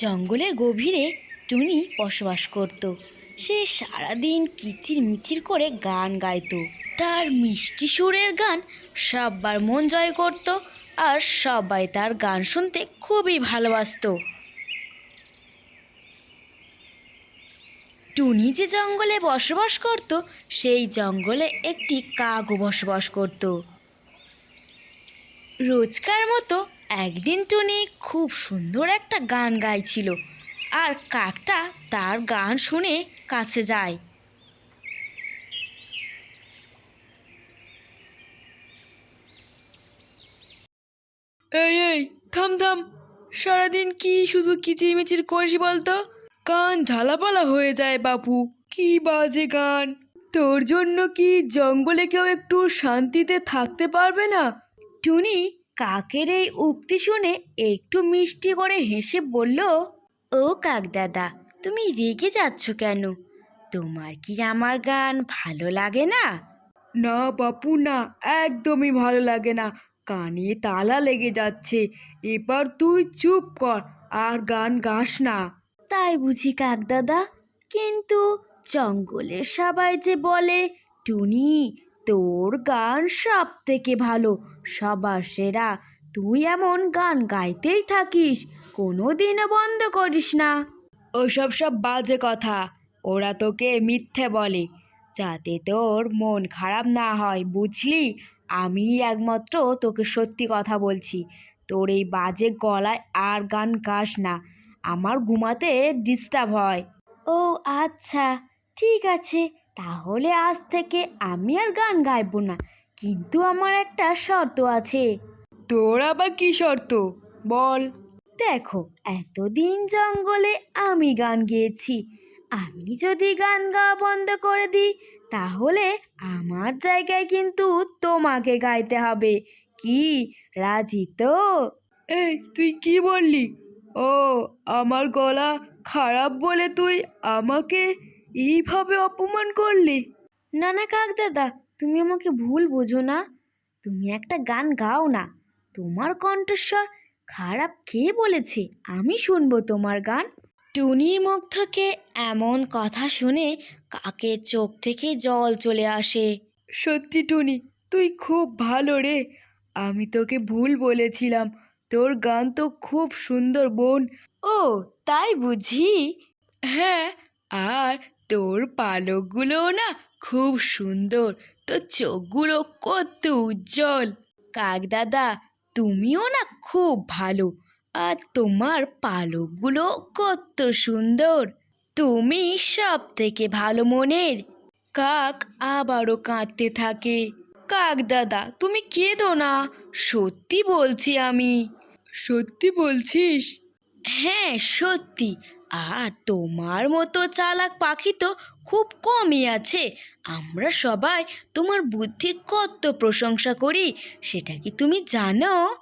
জঙ্গলের গভীরে টুনি বসবাস করত। সে সারাদিন কিচির মিচির করে গান গাইতো। তার মিষ্টি সুরের গান সবার মন জয় করত আর সবাই তার গান শুনতে খুবই ভালোবাসতো। টুনি যে জঙ্গলে বসবাস করত, সেই জঙ্গলে একটি কাকও বসবাস করত। রোজকার মতো একদিন টুনি খুব সুন্দর একটা গান গাইছিল আর কাকটা তার গান শুনে কাছে যায়। এই এই থাম থাম। সারাদিন কি শুধু কিচিরমিচির করিস বলতো? কান ঝালাপালা হয়ে যায় বাপু কি বাজে গান। তোর জন্য কি জঙ্গলে কেউ একটু শান্তিতে থাকতে পারবে না? টুনি কাকের এই উক্তি শুনে একটু মিষ্টি করে হেসে বলল ও কাক দাদা তুমি রেগে যাচ্ছ কেন? তোমার কি আমার গান ভালো লাগে না? না বাপু না একদমই ভালো লাগে না। কানে তালা লেগে যাচ্ছে। এবার তুই চুপ কর আর গান গাস না। তাই বুঝি কাক দাদা কিন্তু জঙ্গলের সবাই যে বলে টুনি তোর গান সব থেকে ভালো সবার সেরা। তুই এমন গান গাইতেই থাকিস কোনো দিনও বন্ধ করিস না। ওসব সব বাজে কথা ওরা তোকে মিথ্যে বলে। যাতে তোর মন খারাপ না হয় বুঝলি? আমি একমাত্র তোকে সত্যি কথা বলছি। তোর এই বাজে গলায় আর গান গাস না আমার ঘুমাতে ডিস্টার্ব হয়। ও আচ্ছা ঠিক আছে। তাহলে আজ থেকে আমি আর গান গাইবো না কিন্তু আমার একটা শর্ত আছে। তোর আবার কি শর্ত? বল। দেখো এতদিন জঙ্গলে আমি গান গেয়েছি। আমি যদি গান গাওয়া বন্ধ করে দিই তাহলে আমার জায়গায় কিন্তু তোমাকে গাইতে হবে। কি? রাজি তো? এই তুই কি বললি? ও আমার গলা খারাপ বলে তুই আমাকে এইভাবে অপমান করলি? না না কাক দাদা তুমি আমাকে ভুল বোঝো না। তুমি একটা গান গাও না। তোমার কণ্ঠস্বর খারাপ কে বলেছে? আমি শুনব তোমার গান। টুনির মুখ থেকে এমন কথা শুনে কাকের চোখ থেকে জল চলে আসে। সত্যি টুনি তুই খুব ভালো রে। আমি তোকে ভুল বলেছিলাম। তোর গান তো খুব সুন্দর বোন। ও তাই বুঝি? হ্যাঁ আর তোর পালকগুলোও না খুব সুন্দর। তোর চোখগুলো কত উজ্জ্বল। কাক দাদা তুমিও না খুব ভালো। আর তোমার পালকগুলো কত সুন্দর। তুমি সব থেকে ভালো মনের। কাক আবারও কাঁদতে থাকে। কাক দাদা তুমি কেঁদো না। সত্যি বলছি আমি। সত্যি বলছিস? হ্যাঁ সত্যি। আর তোমার মতো চালাক পাখি তো খুব কমই আছে। আমরা সবাই তোমার বুদ্ধির কত প্রশংসা করি, সেটা কি তুমি জানো?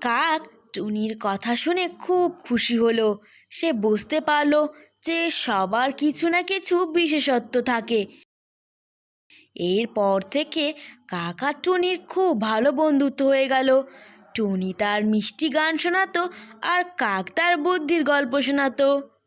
কাক টুনির কথা শুনে খুব খুশি হলো। সে বুঝতে পারল যে সবার কিছু না কিছু বিশেষত্ব থাকে। এরপর থেকে কাকা টুনির খুব ভালো বন্ধুত্ব হয়ে গেল। টুনি তার মিষ্টি গান শোনাতো আর কাক তার বুদ্ধির গল্প শোনাতো।